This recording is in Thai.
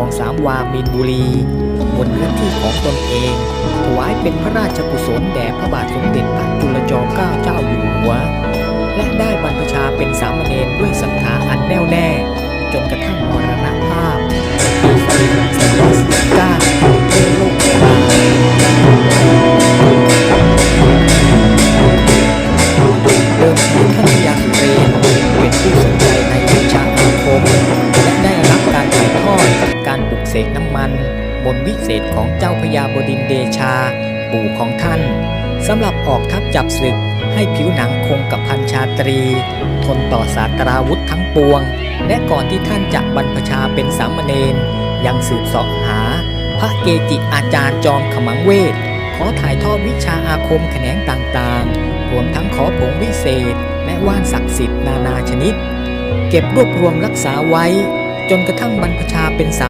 องสามวามีนบุรีบนพื้นที่ของตนเองถวายเป็นพระราชกุศลแด่พระบาทสมเด็จพระจุลจอมเกล้าเจ้าอยู่หัว และได้บรรพชาเป็นสามเณรด้วยศรัทธาอันแน่วแน่ารปลุกเสกน้ำมันบนวิเศษของเจ้าพญาบดินเดชา ปู่ของท่านสำหรับออกทัพจับศึกให้ผิวหนังคงกับพันชาตรี ทนต่อศาสตราวุธทั้งปวง และก่อนที่ท่านจะบรรพชาเป็นสามเณรยังสืบเสอบหา พระเกจิอาจารย์จอมขมังเวท ขอถ่ายทอดวิชาอาคมแขนงต่างๆ รวมทั้งขอผงวิเศษ และว่านศักดิ์สิทธิ์นานาชนิด เก็บรวบรวมรักษาไว้ จนกระทั่งบรรพชาเป็นสา